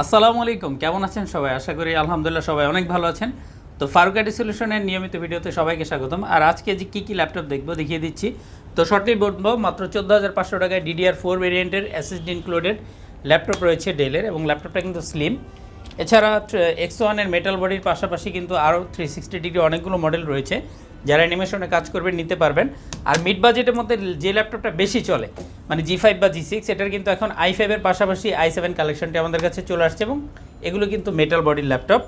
আসসালামু আলাইকুম, কেমন আছেন সবাই? আশা করি আলহামদুলিল্লাহ সবাই অনেক ভালো আছেন। তো ফারুকাটি সলিউশনের নিয়মিত ভিডিওতে সবাইকে স্বাগতম। আর আজকে যে কী কী ল্যাপটপ দেখব দেখিয়ে দিচ্ছি, তো শর্টলি বলব, মাত্র চোদ্দ হাজার পাঁচশো টাকায় ডিডিআর ফোর ভেরিয়েন্টের অ্যাসিস্ট ইনক্লুডেড ল্যাপটপ রয়েছে ডেলের এবং ল্যাপটপটা কিন্তু স্লিম এছাড়া এক্স ওয়ানের মেটাল বডির পাশাপাশি কিন্তু আরও থ্রি সিক্সটি ডিগ্রি অনেকগুলো মডেল রয়েছে। যারা অ্যানিমেশনে কাজ করবেন নিতে পারবেন। আর মিড বাজেটের মধ্যে যে ল্যাপটপটা বেশি চলে মানে জি ফাইভ বা জি সিক্স এটার কিন্তু এখন আই ফাইভের পাশাপাশি আই সেভেন কালেকশনটি আমাদের কাছে চলে আসছে এবং এগুলো কিন্তু মেটাল বডির ল্যাপটপ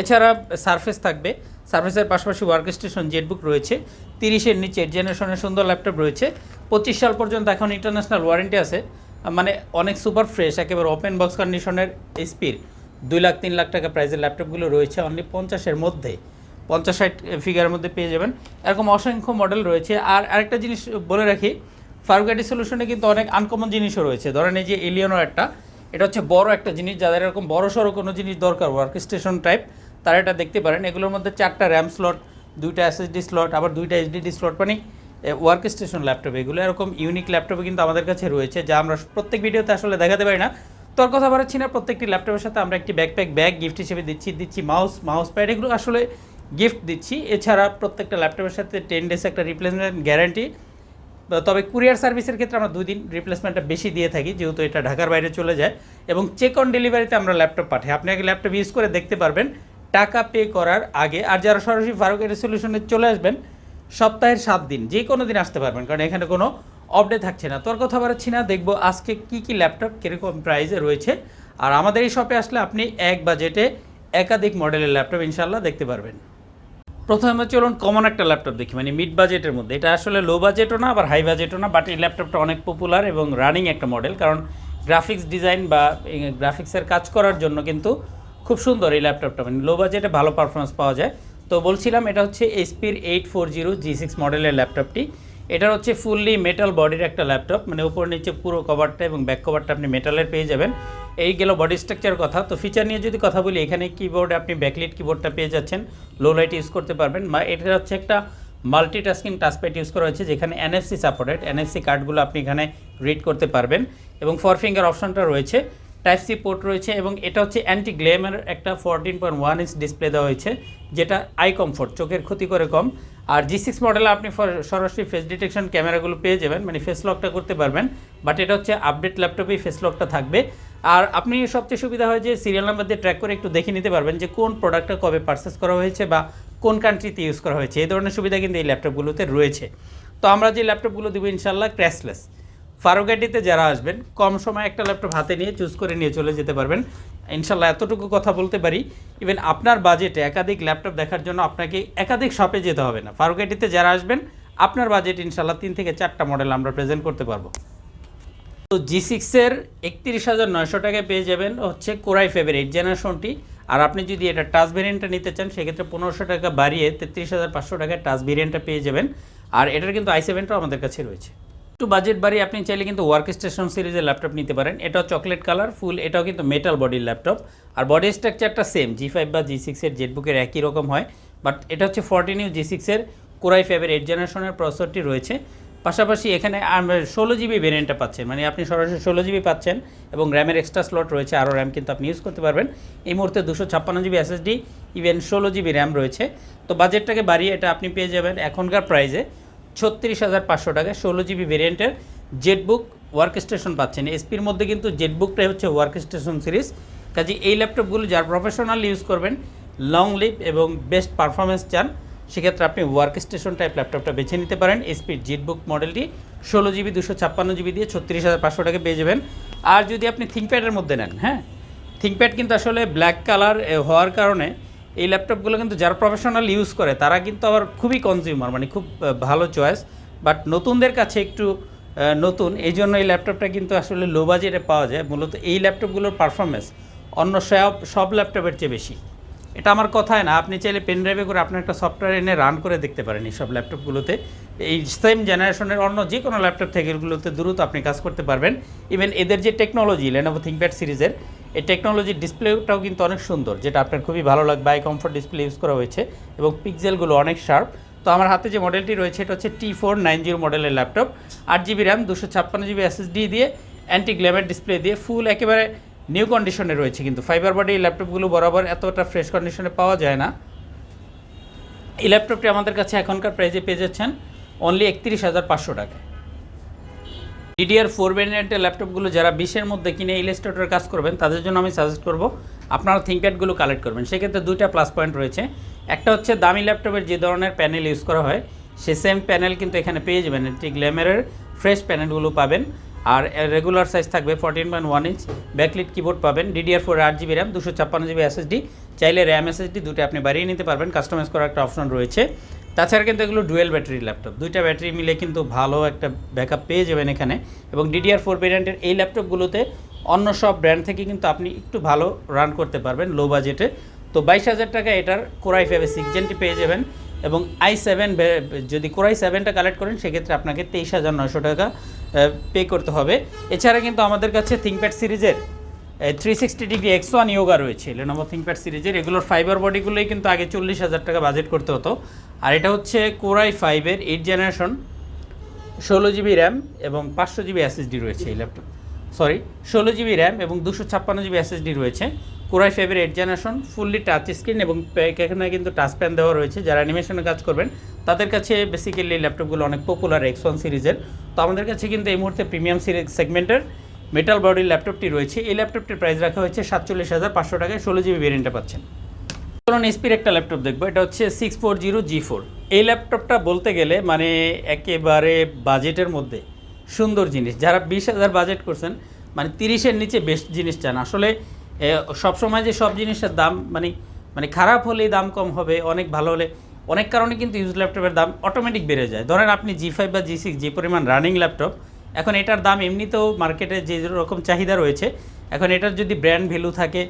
এছাড়া সারফেস থাকবে। সারফেসের পাশাপাশি ওয়ার্ক স্টেশন জেটবুক রয়েছে। তিরিশের নিচে জেনারেশনের সুন্দর ল্যাপটপ রয়েছে। পঁচিশ সাল পর্যন্ত এখন ইন্টারন্যাশনাল ওয়ারেন্টি আছে। মানে অনেক সুপার ফ্রেশ একেবারে ওপেন বক্স কন্ডিশনের স্পিড দুই লাখ, তিন লাখ টাকা প্রাইসের ল্যাপটপগুলো রয়েছে অনলি পঞ্চাশের মধ্যে। পঞ্চাশ ষাট ফিগারের মধ্যে পেয়ে যাবেন। এরকম অসংখ্য মডেল রয়েছে। আর আরেকটা জিনিস বলে রাখি ফারুকাটি সলিউশনে কিন্তু অনেক আনকমন জিনিসও রয়েছে। ধরেন এই যে এলিয়নো একটা, এটা হচ্ছে বড় একটা জিনিস, যাদের এরকম বড় সড়ো কোনো জিনিস দরকার ওয়ার্ক স্টেশন টাইপ তারা এটা দেখতে পারেন। এগুলোর মধ্যে চারটা র্যাম স্লট দুইটা এসএসডি স্লট আবার দুইটা এইচডিডি স্লট মানে ওয়ার্ক স্টেশন ল্যাপটপ এগুলো এরকম ইউনিক ল্যাপটপে কিন্তু আমাদের কাছে রয়েছে, যা আমরা প্রত্যেক ভিডিওতে আসলে দেখাতে পারি না। তোর কথা বাড়াচ্ছি না প্রত্যেকটি ল্যাপটপের সাথে আমরা একটি ব্যাকপ্যাক ব্যাগ গিফট হিসেবে দিচ্ছি দিচ্ছি মাউস মাউস প্যাড এগুলো আসলে গিফট দিচ্ছি। এছাড়া প্রত্যেকটা ল্যাপটপের সাথে টেন ডেজ একটা রিপ্লেসমেন্ট গ্যারান্টি তবে কুরিয়ার সার্ভিসের ক্ষেত্রে আমরা দুই দিন রিপ্লেসমেন্টটা বেশি দিয়ে থাকি, যেহেতু এটা ঢাকার বাইরে চলে যায়। এবং চেক অন ডেলিভারিতে আমরা ল্যাপটপ পাঠাই। আপনি আগে ল্যাপটপ ইউজ করে দেখতে পারবেন, টাকা পে করার আগে। আর যারা সরাসরি ফারুকের সলিউশনে চলে আসবেন, সপ্তাহের সাত দিন যে কোনো দিন আসতে পারবেন। কারণ এখানে কোনো আপডেট থাকছে না। তোর কথা বাড়াচ্ছি না, দেখব আজকে কি কি ল্যাপটপ কীরকম প্রাইসে রয়েছে। আর আমাদের এই শপে আসলে আপনি এক বাজেটে একাধিক মডেলের ল্যাপটপ ইনশাল্লাহ দেখতে পারবেন। প্রথমে চলুন কমন একটা ল্যাপটপ দেখি মানে মিড বাজেটের মধ্যে। এটা আসলে লো বাজেটও না, আবার হাই বাজেটও না বাট এই ল্যাপটপটা অনেক পপুলার এবং রানিং একটা মডেল কারণ গ্রাফিক্স ডিজাইন বা গ্রাফিক্সের কাজ করার জন্য কিন্তু খুব সুন্দর এই ল্যাপটপটা মানে লো বাজেটে ভালো পারফরমেন্স পাওয়া যায়। তো বলছিলাম এটা হচ্ছে এসপির eight four zero G six মডেলের ল্যাপটপটি এটা হচ্ছে ফুললি মেটাল বডির একটা ল্যাপটপ মানে উপর নিচে পুরো কভারটা এবং ব্যাক কভারটা আপনি মেটালের পেয়ে যাবেন। এই গেল বডি স্ট্রাকচার কথা। তো ফিচার নিয়ে যদি কথা বলি, এখানে কিবোর্ডে আপনি ব্যাকলিট কিবোর্ডটা পেয়ে যাচ্ছেন। লো লাইট ইউজ করতে পারবেন। বা এটা হচ্ছে একটা মাল্টিটাস্কিং টাচপ্যাড ইউজ করা হয়েছে, যেখানে এনএফসি সাপোর্টেড এনএফসি কার্ডগুলো আপনি এখানে রিড করতে পারবেন। এবং ফর ফিঙ্গার অপশনটা রয়েছে। টাইপ সি পোর্ট রয়েছে এবং এটা হচ্ছে অ্যান্টি গ্লেমের একটা fourteen point one inch display দেওয়া হয়েছে, যেটা আই কমফোর্ট চোখের ক্ষতি করে কম। আর জি সিক্স মডেলে আপনি সরাসরি ফেস ডিটেকশন ক্যামেরাগুলো পেয়ে যাবেন মানে ফেস লকটা করতে পারবেন বাট এটা হচ্ছে আপডেট ল্যাপটপেই ফেস লকটা থাকবে। আর আপনি সবচেয়ে সুবিধা হয় যে সিরিয়াল নাম্বার দিয়ে ট্র্যাক করে একটু দেখে নিতে পারবেন যে কোন প্রোডাক্টটা কবে পারচেস করা হয়েছে বা কোন কান্ট্রিতে ইউজ করা হয়েছে। এই ধরনের সুবিধা কিন্তু এই ল্যাপটপগুলোতে রয়েছে। তো আমরা যে ল্যাপটপগুলো দেবো ইনশাল্লাহ ক্র্যাশলেস ফারুকাটিতে যারা আসবেন, কম সময় একটা ল্যাপটপ হাতে নিয়ে চুজ করে নিয়ে চলে যেতে পারবেন। ইনশাল্লাহ এতটুকু কথা বলতে পারি। ইভেন আপনার বাজেটে একাধিক ল্যাপটপ দেখার জন্য আপনাকে একাধিক শপে যেতে হবে না। ফারুকাটিতে যারা আসবেন, আপনার বাজেট ইনশাল্লাহ তিন থেকে চারটা মডেল আমরা প্রেজেন্ট করতে পারব। তো জি সিক্সের একত্রিশ হাজার নয়শো টাকায় পেয়ে যাবেন হচ্ছে কোরাই ফেভের এইট জেনারেশনটি আর আপনি যদি এটা টাচ ভেরিয়েন্টটা নিতে চান, সেক্ষেত্রে পনেরোশো টাকা বাড়িয়ে তেত্রিশ হাজার পাঁচশো টাকায় টাচ ভেরিয়েন্টটা পেয়ে যাবেন। আর এটার কিন্তু আই সেভেনটাও আমাদের কাছে রয়েছে। একটু বাজেট বাড়িয়ে আপনি চাইলে কিন্তু ওয়ার্ক স্টেশন সিরিজের ল্যাপটপ নিতে পারেন। এটাও চকলেট কালার ফুল এটাও কিন্তু মেটাল বডির ল্যাপটপ আর বডি স্ট্রাকচারটা সেম জি ফাইভ বা জি সিক্সের জেটবুকের একই রকম হয়। বাট এটা হচ্ছে ফোরটিন ইউ জি সিক্সের কোরাই ফাইভের এইট জেনারেশনের প্রসেসরটি রয়েছে। পাশাপাশি এখানে ষোলো জিবি ভেরিয়েন্টটা পাচ্ছেন। মানে আপনি সরাসরি ষোলো জিবি পাচ্ছেন এবং র্যামের এক্সট্রা স্লট রয়েছে, আরও র্যাম কিন্তু আপনি ইউজ করতে পারবেন। এই মুহূর্তে দুশো ছাপ্পান্ন জিবি এসএসডি ইভেন ষোলো জিবি র্যাম রয়েছে। তো বাজেটটাকে বাড়িয়ে এটা আপনি পেয়ে যাবেন এখনকার প্রাইসে ছত্রিশ হাজার পাঁচশো টাকায় ষোলো জিবি ভেরিয়েন্টের জেটবুক ওয়ার্ক স্টেশন পাচ্ছেন। এসপির মধ্যে কিন্তু জেটবুকটাই হচ্ছে ওয়ার্ক স্টেশন সিরিজ। কাজে এই ল্যাপটপগুলো যার প্রফেশনাল ইউজ করবেন লং লিভ এবং বেস্ট পারফরমেন্স চান, সেক্ষেত্রে আপনি ওয়ার্ক স্টেশন টাইপ ল্যাপটপটা বেছে নিতে পারেন। এসপির জেটবুক মডেলটি ষোলো জিবি, দুশো ছাপ্পান্ন জিবি দিয়ে ছত্রিশ হাজার পাঁচশো টাকা পেয়ে যাবেন। আর যদি আপনি থিঙ্কপ্যাডের মধ্যে নেন হ্যাঁ? থিঙ্কপ্যাড কিন্তু আসলে ব্ল্যাক কালার হওয়ার কারণে এই ল্যাপটপগুলো কিন্তু যারা প্রফেশনাল ইউজ করে, তারা কিন্তু আবার খুবই কনজিউমার মানে খুব ভালো চয়েস বাট নতুনদের কাছে একটু নতুন, এই জন্য এই ল্যাপটপটা কিন্তু আসলে লো বাজেটে পাওয়া যায়। মূলত এই ল্যাপটপগুলোর পারফরমেন্স অন্য সব সব ল্যাপটপের চেয়ে বেশি। এটা আমার কথায় না, আপনি চাইলে পেন ড্রাইভে করে আপনার একটা সফটওয়্যার এনে রান করে দেখতে পারেন এই সব ল্যাপটপগুলোতে এই সেম জেনারেশনের অন্য যে কোনো ল্যাপটপ থেকে এগুলোতে দ্রুত আপনি কাজ করতে পারবেন। ইভেন এদের যে টেকনোলজি লেনোভো থিঙ্কপ্যাড সিরিজের এই টেকনোলজির ডিসপ্লেটাও কিন্তু অনেক সুন্দর, যেটা আপনার খুবই ভালো লাগবে আই কমফোর্ট ডিসপ্লে ইউজ করা হয়েছে এবং পিক্সেলগুলো অনেক শার্প তো আমার হাতে যে মডেলটি রয়েছে, এটা হচ্ছে টি ফোর নাইন জিরো মডেলের ল্যাপটপ আট জিবি র্যাম দুশো ছাপ্পান্ন জিবি এসএসডি দিয়ে অ্যান্টি গ্ল্যামার ডিসপ্লে দিয়ে ফুল একেবারে নিউ কন্ডিশনে রয়েছে কিন্তু। ফাইবার বডি এই ল্যাপটপগুলো বরাবর এতটা ফ্রেশ কন্ডিশনে পাওয়া যায় না। এই ল্যাপটপটি আমাদের কাছে এখনকার প্রাইজে পেয়ে যাচ্ছেন অনলি একত্রিশ হাজার পাঁচশো টাকায়। ডিডিআর ফোর ভ্যারিয়েন্টের ল্যাপটপগুলো যারা বিশের মধ্যে কিনে ইলাস্ট্রেটর কাজ করবেন, তাদের জন্য আমি সাজেস্ট করব, আপনারা থিঙ্কপ্যাডগুলো কালেক্ট করবেন। সেক্ষেত্রে দুইটা প্লাস পয়েন্ট রয়েছে। একটা হচ্ছে দামি ল্যাপটপের যে ধরনের প্যানেল ইউজ করা হয়, সে সেম প্যানেল কিন্তু এখানে পেয়ে যাবেন। ঠিক গ্ল্যামারের ফ্রেশ প্যানেলগুলো পাবেন। আর রেগুলার সাইজ থাকবে fourteen point one inch backlit keyboard পাবেন। ডিডিআর ফোর আট জিবি র্যাম দুশো ছাপ্পান্ন জিবি এসএসডি চাইলে র্যাম এসএসডি দুটো আপনি বাড়িয়ে নিতে পারবেন। কাস্টমাইজ করার একটা অপশন রয়েছে। তাছাড়া কিন্তু এগুলো ডুয়েল ব্যাটারি ল্যাপটপ। দুইটা ব্যাটারি মিলে কিন্তু ভালো একটা ব্যাকআপ পেয়ে যাবেন এখানে। এবং ডিডিআর ফোর ভেরিয়েন্টের এই ল্যাপটপগুলোতে অন্য সব ব্র্যান্ড থেকে কিন্তু আপনি একটু ভালো রান করতে পারবেন লো বাজেটে তো বাইশ হাজার টাকা এটার কোরাই ফাইভে সিক্স জেনটি পেয়ে যাবেন এবং আই সেভেন যদি কোরাই সেভেনটা কালেক্ট করেন, সেক্ষেত্রে আপনাকে তেইশ হাজার নয়শো টাকা পে করতে হবে। এছাড়া কিন্তু আমাদের কাছে থিঙ্কপ্যাড সিরিজের three sixty degree X one Yoga রয়েছে লেনোভো থিঙ্কপ্যাড সিরিজের এগুলোর ফাইবার বডিগুলোই কিন্তু আগে চল্লিশ হাজার টাকা বাজেট করতে হতো। আর এটা হচ্ছে কোরাই ফাইভের এইট জেনারেশন ষোলো জিবি র্যাম এবং পাঁচশো জিবি এসএসডি রয়েছে এই ল্যাপটপ সরি ষোলো জিবি র্যাম এবং দুশো ছাপ্পান্ন জিবি এসএসডি রয়েছে। কোরাই ফাইভের eight generation fully touch screen এবং এখানে কিন্তু টাচ প্যান দেওয়া রয়েছে। যারা অ্যানিমেশনে কাজ করবেন, তাদের কাছে বেসিক্যালি ল্যাপটপগুলো অনেক পপুলার এক্স ওয়ান সিরিজের তো আমাদের কাছে কিন্তু এই মুহূর্তে প্রিমিয়াম সিরিজ সেগমেন্টের মেটাল বডির ল্যাপটপটি রয়েছে। এই ল্যাপটপটির প্রাইস রাখা হয়েছে সাতচল্লিশ হাজার পাঁচশো টাকায় ষোলো জিবি ভেরিয়েন্টটা পাচ্ছেন। চলুন এসপির একটা ল্যাপটপ দেখব। এটা হচ্ছে six four zero G four এই ল্যাপটপটা বলতে গেলে মানে একেবারে বাজেটের মধ্যে সুন্দর জিনিস। যারা বিশ হাজার বাজেট করছেন মানে তিরিশের নিচে বেস্ট জিনিস চান। আসলে সবসময় যে সব জিনিসের দাম মানে মানে খারাপ হলেই দাম কম হবে, অনেক ভালো হলে, অনেক কারণে কিন্তু ইউজ ল্যাপটপের দাম অটোমেটিক বেড়ে যায়। ধরেন আপনি জি ফাইভ বা জি সিক্স যে পরিমাণ রানিং ল্যাপটপ এখন এটার দাম এমনিতেও মার্কেটে যে রকম চাহিদা রয়েছে, এখন এটার যদি ব্র্যান্ড ভ্যালু থাকে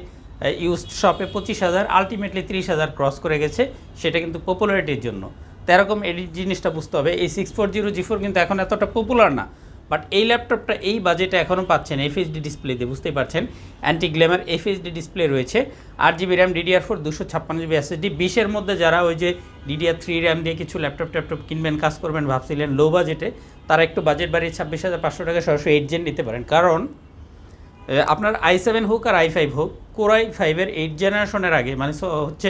ইউজ শপে পঁচিশ হাজার আলটিমেটলি তিরিশ হাজার ক্রস করে গেছে, সেটা কিন্তু পপুলারিটির জন্য। তো এরকম এই জিনিসটা বুঝতে হবে। এই six four zero G four কিন্তু এখন এতটা পপুলার না বাট এই ল্যাপটপটা এই বাজেটে এখনও পাচ্ছেন এফএইচডি ডিসপ্লে দিয়ে, বুঝতেই পারছেন? অ্যান্টি গ্ল্যামার এফএইচডি ডিসপ্লে রয়েছে, আট জিবি র্যাম ডিডিআর ফোর দুশো ছাপ্পান্ন জিবি এসএসডি বিশের মধ্যে যারা ওই যে ডিডিআর থ্রি র্যাম দিয়ে কিছু ল্যাপটপ ট্যাপটপ কিনবেন, কাজ করবেন, ভাবছিলেন লো বাজেটে তারা একটু বাজেট বাড়িয়ে ছাব্বিশ হাজার পাঁচশো টাকা সরাসরি এইট জেন নিতে পারেন। কারণ আপনার আই সেভেন হোক আর আই ফাইভ হোক কোরাই ফাইভের এইট জেনারেশনের আগে মানে হচ্ছে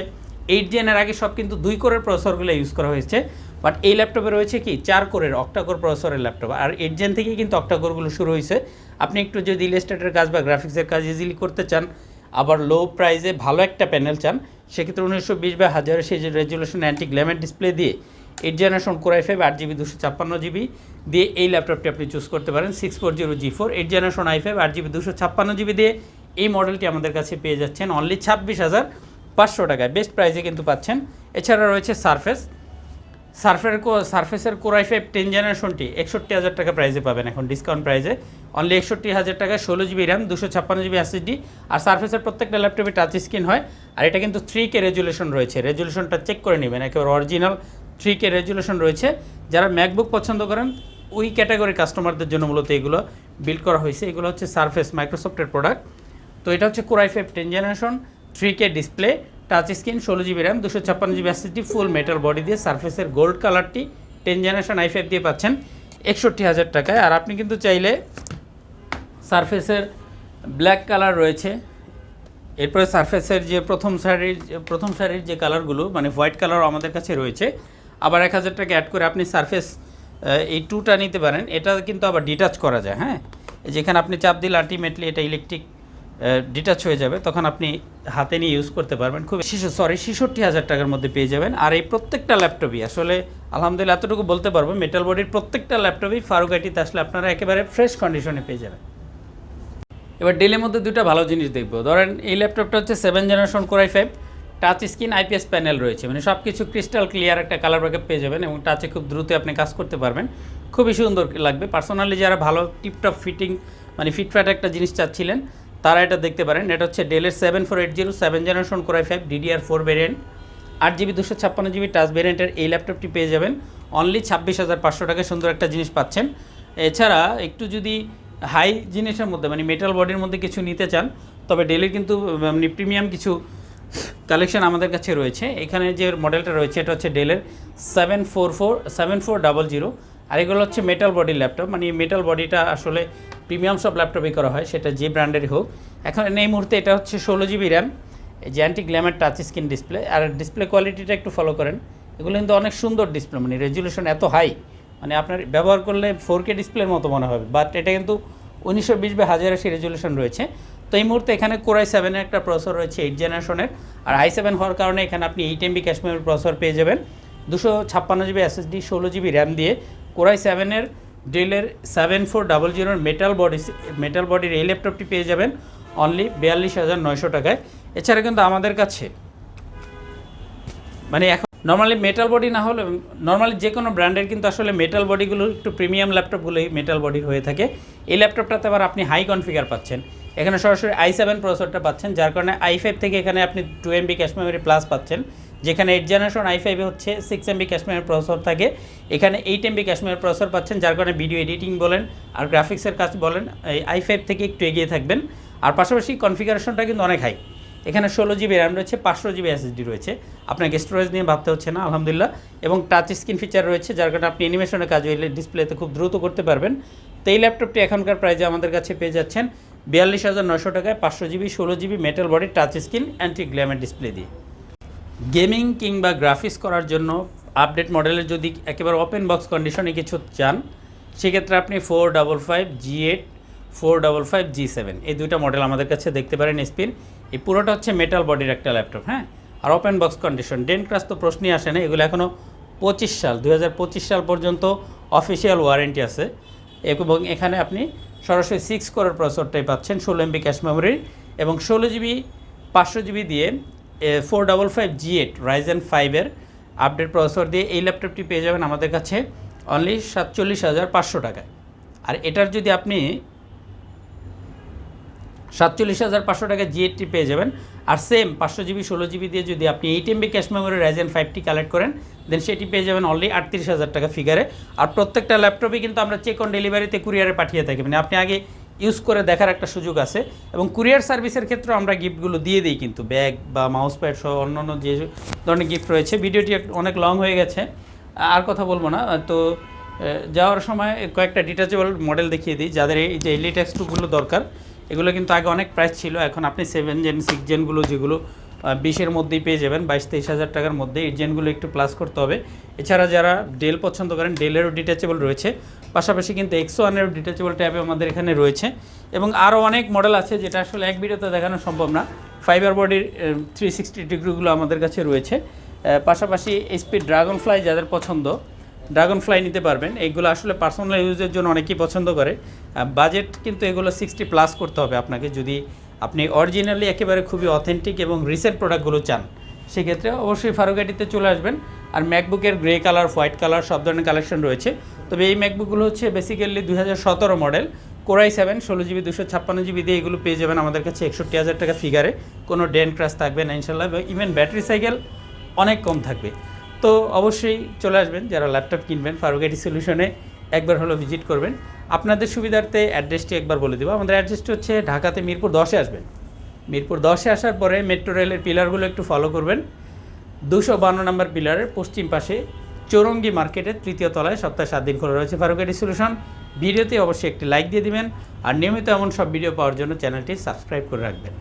এইট জেনের আগে সব কিন্তু দুই কোরের প্রসেসরগুলো ইউজ করা হয়েছে। বাট এই ল্যাপটপে রয়েছে কি? চার কোরের অক্টাকোর প্রসেসরের ল্যাপটপ আর এইট জেন থেকেই কিন্তু অক্টাকোরগুলো শুরু হয়েছে। আপনি একটু যদি ইলাস্ট্রেটের কাজ বা গ্রাফিক্সের কাজ ইজিলি করতে চান, আবার লো প্রাইজে ভালো একটা প্যানেল চান, সেক্ষেত্রে উনিশশো বিশ বা হাজারের সেই রেজুলেশন অ্যান্টি গ্ল্যামের ডিসপ্লে দিয়ে eight generation Core i five আট জিবি দুশো ছাপ্পান্ন জিবি দিয়ে এই ল্যাপটপটি আপনি চুজ করতে পারেন six four zero G four eight generation i five আট জিবি দুশো ছাপ্পান্ন জিবি দিয়ে এই মডেলটি আমাদের কাছে পেয়ে যাচ্ছেন অনলি ছাব্বিশ হাজার পাঁচশো টাকায়। বেস্ট প্রাইসে কিন্তু পাচ্ছেন। এছাড়া রয়েছে সারফেস সারফের সারফেসের কোরাই ফাইভ টেন জেনারেশনটি একষট্টি হাজার টাকা প্রাইসে পাবেন এখন ডিসকাউন্ট প্রাইসে অনলি একষট্টি হাজার টাকায় ষোলো জিবি র্যাম দুশো ছাপ্পান্ন জিবি এসএসডি আর সার্ফেসের প্রত্যেকটা ল্যাপটপে টাচ স্ক্রিন হয়। আর এটা কিন্তু থ্রি কে রেজুলেশন রয়েছে। রেজুলেশনটা চেক করে নেবেন, একেবারে অরিজিনাল থ্রি কে রেজুলেশন রয়েছে। যারা ম্যাকবুক পছন্দ করেন, ওই ক্যাটাগরি কাস্টমারদের জন্য মূলত এগুলো বিল্ড করা হয়েছে। এগুলো হচ্ছে সারফেস মাইক্রোসফটের প্রোডাক্ট তো এটা হচ্ছে Core i five ten generation three K display touch screen ষোলো জিবি র্যাম দুশো ছাপ্পান্ন GB SSD full metal body দিয়ে সারফেসের গোল্ড কালারটি টেন জেনারেশন আই ফাইভ দিয়ে পাচ্ছেন একষট্টি হাজার টাকায়। আর আপনি কিন্তু চাইলে সারফেসের ব্ল্যাক কালার রয়েছে। এরপরে সারফেসের যে প্রথম সারির প্রথম সারির যে কালারগুলো মানে হোয়াইট কালার আমাদের কাছে রয়েছে। আবার এক হাজার টাকা অ্যাড করে আপনি সারফেস এই টুটা নিতে পারেন। এটা কিন্তু আবার ডিটাচ করা যায় হ্যাঁ? যেখানে আপনি চাপ দিলে আলটিমেটলি এটা ইলেকট্রিক ডিটাচ হয়ে যাবে। তখন আপনি হাতে নিয়ে ইউজ করতে পারবেন। খুব শিশু সরি ছেষট্টি হাজার টাকার মধ্যে পেয়ে যাবেন। আর এই প্রত্যেকটা ল্যাপটপই, আসলে আলহামদুলিল্লাহ এতটুকু বলতে পারব মেটাল বডির প্রত্যেকটা ল্যাপটপই ফারুকাটিতে আসলে আপনারা একেবারে ফ্রেশ কন্ডিশনে পেয়ে যাবেন। এবার ডেলের মধ্যে দুটো ভালো জিনিস দেখব। ধরেন এই ল্যাপটপটা হচ্ছে seven generation Core i five touch screen IPS panel রয়েছে। মানে সব কিছু ক্রিস্টাল ক্লিয়ার একটা কালার ব্যাকআপ পেয়ে যাবেন এবং টাচে খুব দ্রুত আপনি কাজ করতে পারবেন। খুবই সুন্দর লাগবে। পার্সোনালি যারা ভালো টিপটপ ফিটিং মানে ফিটফ্যাট একটা জিনিস চাচ্ছিলেন, তারা এটা দেখতে পারেন। এটা হচ্ছে ডেলের seven four eight zero seven generation Core i five DDR four variant আট জিবি দুশো ছাপ্পান্ন জিবি টাচ ভেরিয়েন্টের এই ল্যাপটপটি পেয়ে যাবেন। অনলি ছাব্বিশ হাজার পাঁচশো টাকায় সুন্দর একটা জিনিস পাচ্ছেন। এছাড়া একটু যদি হাই জিনিসের মধ্যে মানে মেটাল বডির মধ্যে কিছু নিতে চান, তবে ডেলের কিন্তু মানে প্রিমিয়াম কিছু কালেকশন আমাদের কাছে রয়েছে। এখানে যে মডেলটা রয়েছে, এটা হচ্ছে ডেলের seven four four seven four double zero আর এগুলো হচ্ছে মেটাল বডির ল্যাপটপ মানে মেটাল বডিটা আসলে প্রিমিয়াম সব ল্যাপটপই করা হয়, সেটা যে ব্র্যান্ডেরই হোক। এখন এই মুহূর্তে এটা হচ্ছে ষোলো জিবি র্যাম যে anti glare touch screen display আর ডিসপ্লে কোয়ালিটিটা একটু ফলো করেন। এগুলো কিন্তু অনেক সুন্দর ডিসপ্লে মানে রেজুলেশন এত হাই মানে আপনার ব্যবহার করলে ফোর কে ডিসপ্লের মতো মনে হবে। বাট এটা কিন্তু উনিশশো বিশ বা হাজার আশি রেজুলেশন রয়েছে। তো এই মুহূর্তে এখানে কোরাই সেভেনের একটা প্রসেসর রয়েছে এইট জেনারেশনের আর আই সেভেন হওয়ার কারণে এখানে আপনি এইট এমবি ক্যাশমের প্রসেসর পেয়ে যাবেন। দুশো ছাপ্পান্ন জিবি এসএসডি ষোলো জিবি র্যাম দিয়ে। কোরাই সেভেনের ডেলের সেভেন ফোর ডাবল জিরোর মেটাল বডি মেটাল বডির এই ল্যাপটপটি পেয়ে যাবেন অনলি বিয়াল্লিশ হাজার নয়শো টাকায়। এছাড়া কিন্তু আমাদের কাছে মানে এখন নর্মালি মেটাল বডি না হলে নর্মালি যে কোনো ব্র্যান্ডের কিন্তু আসলে মেটাল বডিগুলো একটু প্রিমিয়াম ল্যাপটপগুলোই মেটাল বডির হয়ে থাকে। এই ল্যাপটপটাতে আবার আপনি হাই কনফিগার পাচ্ছেন। এখানে সরাসরি আই সেভেন প্রসেসরটা পাচ্ছেন, যার কারণে আই ফাইভ থেকে এখানে আপনি two MB cache memory plus পাচ্ছেন। যেখানে এইট জেনারেশন আই ফাইভে হচ্ছে six MB cache memory processor থাকে। এখানে eight MB cache memory processor পাচ্ছেন, যার কারণে ভিডিও এডিটিং বলেন আর গ্রাফিক্সের কাজ বলেন, এই আই ফাইভ থেকে একটু এগিয়ে থাকবেন। আর পাশাপাশি কনফিগারেশনটা কিন্তু অনেক হাই এখানে ষোলো জিবি র্যাম রয়েছে, পাঁচশো জিবি এসএসডি রয়েছে। আপনাকে স্টোরেজ নিয়ে ভাবতে হচ্ছে না, আলহামদুলিল্লাহ। এবং টাচ স্ক্রিন ফিচার রয়েছে, যার কারণে আপনি অ্যানিমেশনের কাজ ডিসপ্লেতে খুব দ্রুত করতে পারবেন। তো এই ল্যাপটপটি এখনকার প্রাইজে আমাদের কাছে পেয়ে যাচ্ছেন। বিয়াল্লিশ হাজার নশো টাকায় পাঁচশো জিবি, ষোলো GB metal body touch screen anti গ্ল্যামের display দিয়ে। গেমিং কিংবা গ্রাফিক্স করার জন্য আপডেট মডেলের যদি একেবারে ওপেন বক্স কন্ডিশনে কিছু চান, সেক্ষেত্রে আপনি four double five G eight four double five G seven এই দুইটা মডেল আমাদের কাছে দেখতে পারেন স্পিন এই পুরোটা হচ্ছে মেটাল বডির একটা ল্যাপটপ হ্যাঁ? আর ওপেন বক্স কন্ডিশন ডেন ক্রাস তো প্রশ্নই আসে না, এগুলো এখনও পঁচিশ সাল দু হাজার পঁচিশ সাল পর্যন্ত অফিসিয়াল ওয়ারেন্টি আছে। এবং এখানে আপনি সরাসরি সিক্স করার প্রসেসরটাই পাচ্ছেন, ষোলো এমবি ক্যাশ মেমোরির এবং ষোলো জিবি পাঁচশো জিবি দিয়ে four double five G eight Ryzen ফাইভের আপডেট প্রসেসর দিয়ে এই ল্যাপটপটি পেয়ে যাবেন আমাদের কাছে অনলি সাতচল্লিশ হাজার পাঁচশো টাকায়। আর এটার যদি আপনি সাতচল্লিশ হাজার পাঁচশো টাকা জিএসটি পেয়ে যাবেন। আর সেম পাঁচশো জিবি, ষোলো জিবি দিয়ে যদি আপনি eight MB cache memory Ryzen ফাইভটি collect করেন দেন সেটি পেয়ে যাবেন অনলি আটত্রিশ হাজার টাকা ফিগারে আর প্রত্যেকটা ল্যাপটপে কিন্তু আমরা চেক অন ডেলিভারিতে কুরিয়ারে পাঠিয়ে থাকি। মানে আপনি আগে ইউজ করে দেখার একটা সুযোগ আছে। এবং কুরিয়ার সার্ভিসের ক্ষেত্রেও আমরা গিফটগুলো দিয়ে দিই কিন্তু। ব্যাগ বা মাউস প্যাড সহ অন্যান্য যে ধরনের গিফট রয়েছে। ভিডিওটি অনেক লং হয়ে গেছে। আর কথা বলব না। তো যাওয়ার সময় কয়েকটা ডিটাচেবল মডেল দেখিয়ে দিই। যাদের এই যে এলিট এক্সটুগুলো দরকার এগুলো কিন্তু আগে অনেক প্রাইস ছিল, এখন আপনি সেভেন জেন সিক্স জেনগুলো যেগুলো বিশের মধ্যেই পেয়ে যাবেন, বাইশ, তেইশ হাজার টাকার মধ্যে এই জেনগুলো একটু প্লাস করতে হবে। এছাড়া যারা ডেল পছন্দ করেন ডেলেরও ডিটাচেবল রয়েছে। পাশাপাশি কিন্তু এক্সো ওয়ানেরও ডিটাচেবল ট্যাবে আমাদের এখানে রয়েছে। এবং আরও অনেক মডেল আছে যেটা আসলে এক ভিডিওতে দেখানো সম্ভব না। ফাইবার বডির থ্রি সিক্সটি ডিগ্রিগুলো আমাদের কাছে রয়েছে। পাশাপাশি এসপি ড্রাগন ফ্লাই যাদের পছন্দ ড্রাগন ফ্লাই নিতে পারবেন। এইগুলো আসলে পার্সোনাল ইউজের জন্য অনেকেই পছন্দ করে। বাজেট কিন্তু এগুলো সিক্সটি প্লাস করতে হবে আপনাকে। যদি আপনি অরিজিনালি একেবারে খুবই অথেন্টিক এবং রিসেন্ট প্রোডাক্টগুলো চান, সেক্ষেত্রে অবশ্যই ফারুকাটিতে চলে আসবেন। আর ম্যাকবুকের গ্রে কালার হোয়াইট কালার সব ধরনের কালেকশন রয়েছে। তবে এই ম্যাকবুকগুলো হচ্ছে বেসিক্যালি দুই হাজার সতেরো মডেল কোরাই সেভেন ষোলো জিবি দুশো ছাপ্পান্ন জিবি দিয়ে এগুলো পেয়ে যাবেন আমাদের কাছে একষট্টি হাজার টাকা ফিগারে কোনো ডেন ক্রাশ থাকবে না ইনশাল্লাহ ইভেন ব্যাটারি সাইকেল অনেক কম থাকবে। তো অবশ্যই চলে আসবেন, যারা ল্যাপটপ কিনবেন ফারুকাটি সলিউশনে একবার হলো ভিজিট করবেন। আপনাদের সুবিধার্থে অ্যাড্রেসটি একবার বলে দেবো। আমাদের অ্যাড্রেসটি হচ্ছে ঢাকাতে মিরপুর দশে আসবেন। মিরপুর দশে আসার পরে মেট্রো রেলের পিলারগুলো একটু ফলো করবেন। দুশো বান্ন নম্বর পিলারের পশ্চিম পাশে চৌরঙ্গি মার্কেটের তৃতীয় তলায় সপ্তাহে সাত দিন খোলা রয়েছে ফারুকাটি সলিউশন ভিডিওতে অবশ্যই একটি লাইক দিয়ে দিবেন। আর নিয়মিত এমন সব ভিডিও পাওয়ার জন্য চ্যানেলটি সাবস্ক্রাইব করে রাখবেন।